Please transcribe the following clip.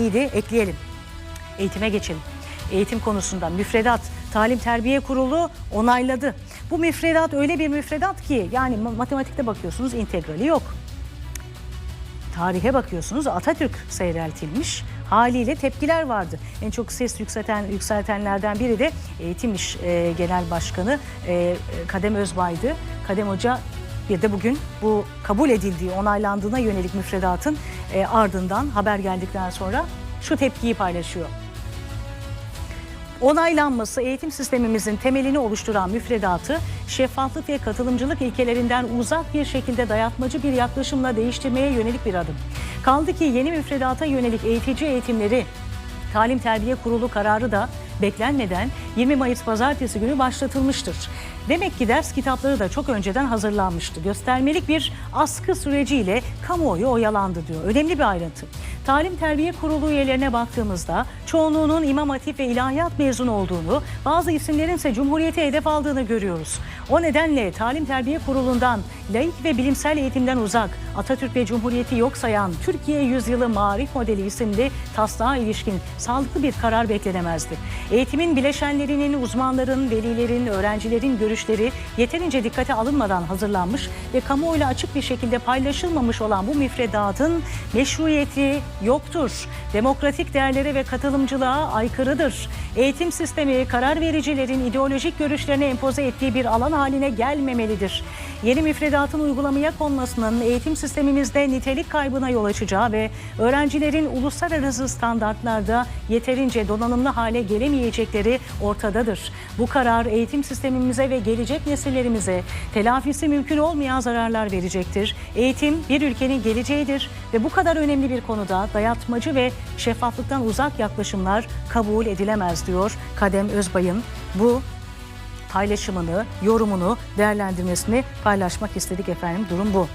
İyi ekleyelim. Eğitime geçelim. Eğitim konusunda müfredat, talim terbiye kurulu onayladı. Bu müfredat öyle bir müfredat ki yani ma- matematikte bakıyorsunuz integrali yok. Tarihe bakıyorsunuz Atatürk seyreltilmiş. Haliyle tepkiler vardı. En çok ses yükselten yükseltenlerden biri de Eğitim İş e, Genel Başkanı e, Kadem Özbay'dı. Kadem Hoca bir de bugün bu kabul edildiği, onaylandığına yönelik müfredatın e, ardından haber geldikten sonra şu tepkiyi paylaşıyor. Onaylanması eğitim sistemimizin temelini oluşturan müfredatı şeffaflık ve katılımcılık ilkelerinden uzak bir şekilde dayatmacı bir yaklaşımla değiştirmeye yönelik bir adım. Kaldı ki yeni müfredata yönelik eğitici eğitimleri Talim Terbiye Kurulu kararı da beklenmeden 20 Mayıs pazartesi günü başlatılmıştır. Demek ki ders kitapları da çok önceden hazırlanmıştı. Göstermelik bir askı süreciyle kamuoyu oyalandı diyor. Önemli bir ayrıntı. Talim Terbiye Kurulu üyelerine baktığımızda çoğunluğunun İmam Hatip ve İlahiyat mezunu olduğunu, bazı isimlerin ise Cumhuriyeti hedef aldığını görüyoruz. O nedenle Talim Terbiye Kurulu'ndan laik ve bilimsel eğitimden uzak, Atatürk ve Cumhuriyeti yok sayan Türkiye Yüzyılı Marif Modeli isimli taslağa ilişkin sağlıklı bir karar beklenemezdi. Eğitimin bileşenlerinin, uzmanların, velilerin, öğrencilerin görüşleri yeterince dikkate alınmadan hazırlanmış ve kamuoyuyla açık bir şekilde paylaşılmamış olan bu müfredatın meşruiyeti yoktur. Demokratik değerlere ve katılımcılığa aykırıdır. Eğitim sistemi karar vericilerin ideolojik görüşlerine empoze ettiği bir alan haline gelmemelidir. Yeni müfredatın uygulamaya konmasının eğitim sistemimizde nitelik kaybına yol açacağı ve öğrencilerin uluslararası standartlarda yeterince donanımlı hale gelemeyecekleri ortadadır. Bu karar eğitim sistemimize ve gelecek nesillerimize telafisi mümkün olmayan zararlar verecektir. Eğitim bir ülkenin geleceğidir ve bu kadar önemli bir konuda dayatmacı ve şeffaflıktan uzak yaklaşımlar kabul edilemez diyor Kadem Özbay'ın bu paylaşımını, yorumunu, değerlendirmesini paylaşmak istedik efendim. Durum bu.